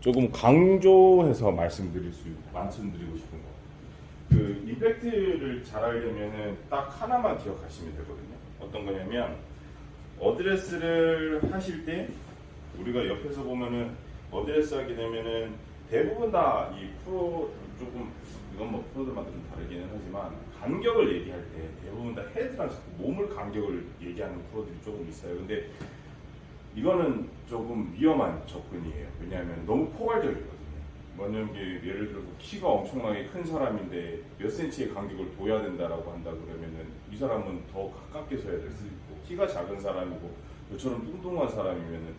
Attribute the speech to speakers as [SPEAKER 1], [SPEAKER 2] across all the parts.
[SPEAKER 1] 조금 강조해서 말씀드릴 수 말씀드리고 싶은 거. 그 임팩트를 잘 하려면은 딱 하나만 기억하시면 되거든요. 어떤 거냐면 어드레스를 하실 때 우리가 옆에서 보면은 어드레스 하게 되면은 대부분 다 이 프로 조금 이건 뭐 프로들마다 좀 다르기는 하지만 간격을 얘기할 때 대부분 다 헤드랑 몸을 간격을 얘기하는 프로들이 조금 있어요. 근데 이거는 조금 위험한 접근이에요. 왜냐하면 너무 포괄적이거든요. 이게 예를 들어서 키가 엄청나게 큰 사람인데 몇 센치의 간격을 둬야 된다라고 한다 그러면은 이 사람은 더 가깝게 서야 될 수 있고 키가 작은 사람이고 저처럼 뚱뚱한 사람이면은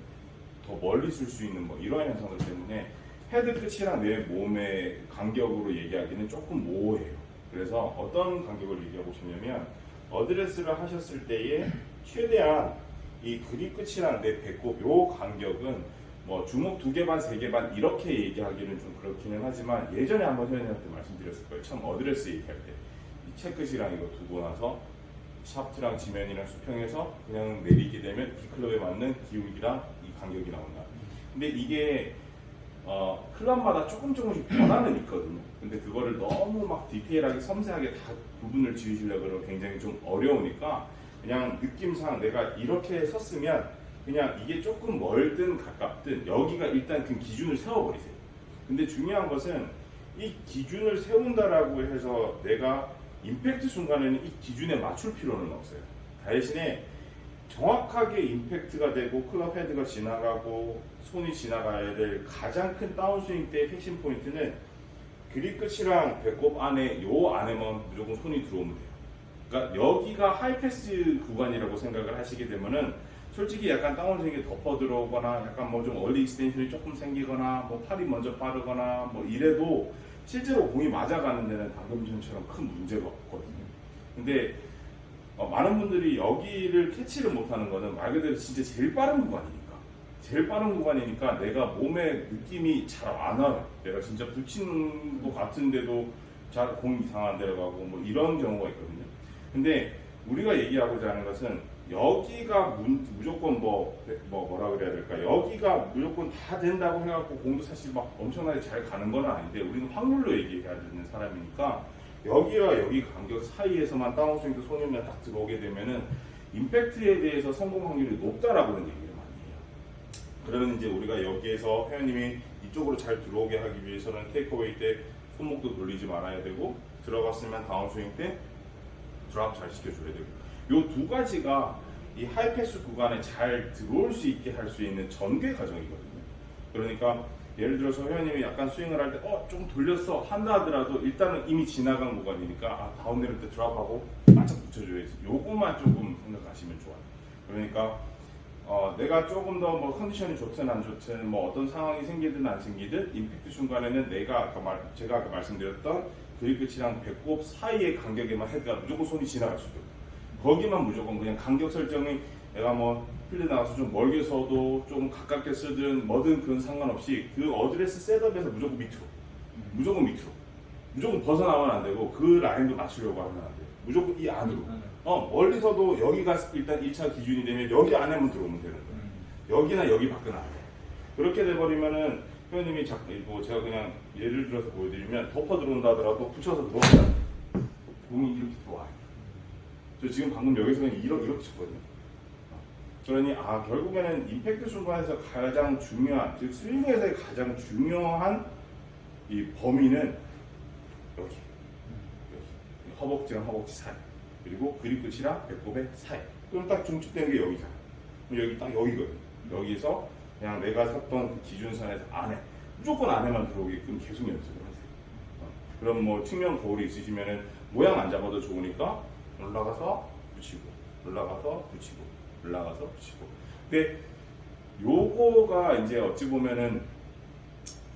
[SPEAKER 1] 더 멀리 쓸 수 있는 뭐 이러한 현상들 때문에 헤드 끝이랑 내 몸의 간격으로 얘기하기는 조금 모호해요. 그래서 어떤 간격을 얘기하고 싶냐면 어드레스를 하셨을 때에 최대한 이 그립 끝이랑 내 배꼽 요 간격은 뭐 주먹 두 개 반, 세 개 반 이렇게 얘기하기는 좀 그렇기는 하지만 예전에 한번 회원님한테 말씀드렸을 거예요. 처음 어드레스 얘기할 때 이 채끝이랑 이거 두고 나서 샤프트랑 지면이랑 수평해서 그냥 내리게 되면 B클럽에 맞는 기울기랑 이 간격이 나온다. 근데 이게 어, 클럽마다 조금 조금씩 변화는 있거든요. 근데 그거를 너무 막 디테일하게 섬세하게 다 부분을 지으시려고 그러면 굉장히 좀 어려우니까 그냥 느낌상 내가 이렇게 섰으면 그냥 이게 조금 멀든 가깝든 여기가 일단 그 기준을 세워버리세요. 근데 중요한 것은 이 기준을 세운다라고 해서 내가 임팩트 순간에는 이 기준에 맞출 필요는 없어요. 대신에 정확하게 임팩트가 되고 클럽 헤드가 지나가고 손이 지나가야 될 가장 큰 다운스윙 때 핵심 포인트는 그립 끝이랑 배꼽 안에 요 안에만 무조건 손이 들어오면 돼요. 그러니까 여기가 하이패스 구간이라고 생각을 하시게 되면은 솔직히 약간 다운스윙이 덮어 들어오거나 약간 뭐 좀 얼리 익스텐션이 조금 생기거나 뭐 팔이 먼저 빠르거나 뭐 이래도 실제로 공이 맞아가는 데는 방금 전처럼 큰 문제가 없거든요. 근데 어, 많은 분들이 여기를 캐치를 못하는 거는 말 그대로 진짜 제일 빠른 구간이니까 제일 빠른 구간이니까 내가 몸의 느낌이 잘 안 와요. 내가 진짜 붙이는 것 같은데도 잘 공 이상한 데로 가고 뭐 이런 경우가 있거든요. 근데 우리가 얘기하고자 하는 것은 여기가 문- 무조건 뭐, 뭐 뭐라 그래야 될까 여기가 무조건 다 된다고 해갖고 공도 사실 막 엄청나게 잘 가는 건 아닌데 우리는 확률로 얘기해야 되는 사람이니까 여기와 여기 간격 사이에서만 다운스윙도 손이면 딱 들어오게 되면은 임팩트에 대해서 성공 확률이 높다라고는 얘기를 많이 해요. 그러면 이제 우리가 여기에서 회원님이 이쪽으로 잘 들어오게 하기 위해서는 테이크어웨이 때 손목도 돌리지 말아야 되고 들어갔으면 다운스윙 때 드랍 잘 시켜줘야 되고 요 두 가지가 이 하이패스 구간에 잘 들어올 수 있게 할 수 있는 전개 과정이거든요. 그러니까 예를 들어서 회원님이 약간 스윙을 할 때 어 좀 돌렸어 한다 하더라도 일단은 이미 지나간 구간이니까 아 다운 내릴 때 드랍하고 바짝 붙여줘야지 요거만 조금 생각하시면 좋아요. 그러니까 어, 내가 조금 더 뭐 컨디션이 좋든 안 좋든 뭐 어떤 상황이 생기든 안 생기든 임팩트 순간에는 내가 아까 말 제가 아까 말씀드렸던 그립 끝이랑 배꼽 사이의 간격에만 헤드가 무조건 손이 지나갈 수 있도록. 거기만 무조건 그냥 간격 설정이 내가 뭐 필드 나가서 좀 멀게 서도 조금 가깝게 쓰든 뭐든 그건 상관없이 그 어드레스 셋업에서 무조건 밑으로. 무조건 밑으로. 무조건 벗어나면 안 되고 그 라인도 맞추려고 하면 안 돼요. 무조건 이 안으로. 어 멀리서도 여기가 일단 1차 기준이 되면 여기 안에만 들어오면 되는 거예요. 여기나 여기 밖은 안 돼. 그렇게 돼버리면은 회원님이 자꾸 뭐 제가 그냥 예를 들어서 보여드리면 덮어 들어온다 하더라도 붙여서 들어온다. 공이 이렇게 들어와요. 저 지금 방금 여기서 그냥 이렇게, 이렇게 쳤거든요. 그러니 아 결국에는 임팩트 순간에서 가장 중요한 즉 스윙에서의 가장 중요한 이 범위는 여기 여기 허벅지랑 허벅지 사이 그리고 그립 끝이랑 배꼽의 사이 그럼 딱 중축되는 게 여기잖아 여기 딱 여기거든 여기서 그냥 내가 섰던 그 기준선에서 안에 무조건 안에만 들어오게끔 계속 연습을 하세요 어, 그럼 뭐 측면 거울이 있으시면은 모양 안 잡아도 좋으니까 올라가서 붙이고 올라가서 붙이고 올라가서 붙이고 근데 요거가 이제 어찌 보면은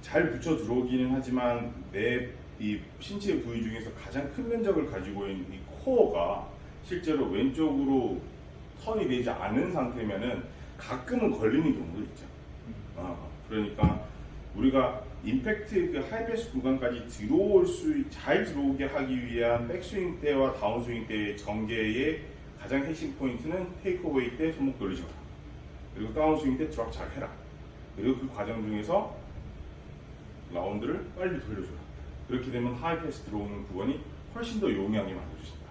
[SPEAKER 1] 잘 붙여 들어오기는 하지만 내 이 신체 부위 중에서 가장 큰 면적을 가지고 있는 이 코어가 실제로 왼쪽으로 턴이 되지 않은 상태면은 가끔은 걸리는 경우도 있죠. 어, 그러니까 우리가 임팩트 그 하이패스 구간까지 들어올 수 잘 들어오게 하기 위한 백스윙 때와 다운스윙 때의 전개의 가장 핵심 포인트는 테이크어웨이 때 손목 돌리지 마라. 그리고 다운스윙 때 드랍 잘 해라. 그리고 그 과정 중에서 라운드를 빨리 돌려줘라. 그렇게 되면 하이 패스 들어오는 구간이 훨씬 더 용이하게 만들어진다.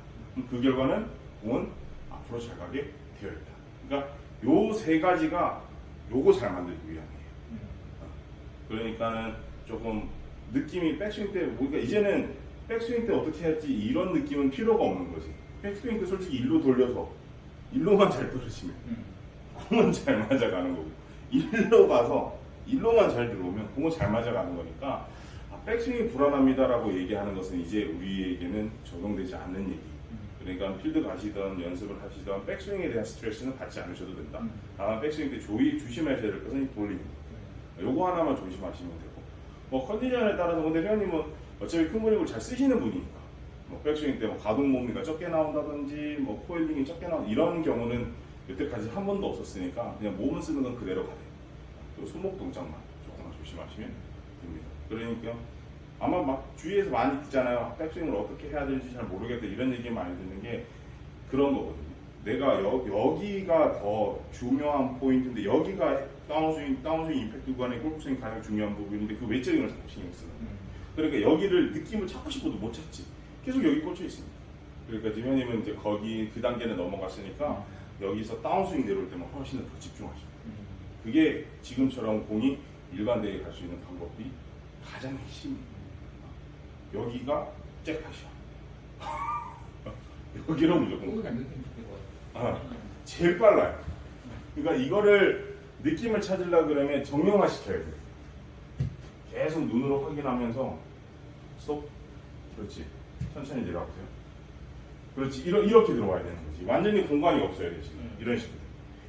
[SPEAKER 1] 그 결과는 공은 앞으로 잘 가게 되어 있다. 그러니까 요 세 가지가 요거 잘 만들기 위함이에요. 그러니까는 조금 느낌이 백스윙 때 우리가 이제는 백스윙 때 어떻게 할지 이런 느낌은 필요가 없는 거지. 백스윙 때 솔직히 일로 돌려서 일로만 잘 떨어지면 공은 잘 맞아가는 거고 일로 가서 일로만 잘 들어오면 공은 잘 맞아가는 거니까 아, 백스윙이 불안합니다라고 얘기하는 것은 이제 우리에게는 적용되지 않는 얘기. 그러니까 필드 가시던 연습을 하시던 백스윙에 대한 스트레스는 받지 않으셔도 된다. 다만 백스윙 때 조이 조심하셔야 될 것은 이 볼링. 요거 하나만 조심하시면 되고 뭐 컨디션에 따라서 근데 회원님은 어차피 큰 근육을 잘 쓰시는 분이니까 뭐 백스윙 때 뭐 가동 몸무게가 적게 나온다든지 뭐 코일링이 적게 나온 이런 경우는 여태까지 한 번도 없었으니까 그냥 몸을 쓰는 건 그대로 가요. 또 손목 동작만 조금만 조심하시면 됩니다. 그러니까 아마 막 주위에서 많이 듣잖아요. 백스윙을 어떻게 해야 될지 잘 모르겠다 이런 얘기 많이 듣는 게 그런 거거든요. 내가 여, 여기가 더 중요한 포인트인데 여기가 다운스윙, 다운스윙 임팩트 구간의 골프스윙 가장 중요한 부분인데 그 외적인 걸 자꾸 신경 쓰는 거예요. 그러니까 여기를 느낌을 찾고 싶어도 못 찾지. 계속 여기 꽂혀 있습니다. 그러니까 지현님은 이제 거기 그 단계는 넘어갔으니까 여기서 다운스윙 내려올 때만 훨씬 더 집중하시고 그게 지금처럼 공이 일관되게 갈수 있는 방법이 가장 핵심입니다. 여기가 잭팟이야. 여기로 무조건. 아, 제일 빨라요. 그러니까 이거를 느낌을 찾으려 그러면 정형화 시켜야 돼. 계속 눈으로 확인하면서 스톱. 그렇지. 천천히 내려가세요. 그렇지. 이러, 이렇게 들어와야 되는 거지. 완전히 공간이 없어야 돼 지금.
[SPEAKER 2] 음.
[SPEAKER 1] 이런 식으로.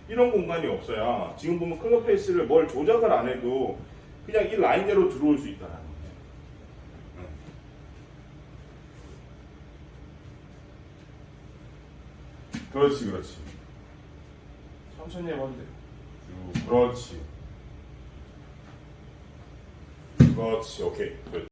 [SPEAKER 1] 이런 공간이 없어야 지금 보면 클럽 페이스를 뭘 조작을 안 해도 그냥 이 라인대로 들어올 수 있다는 거지. 그렇지, 그렇지. 천천히 해봐도 돼. 쭉, 그렇지. 그렇지, 오케이. 끝.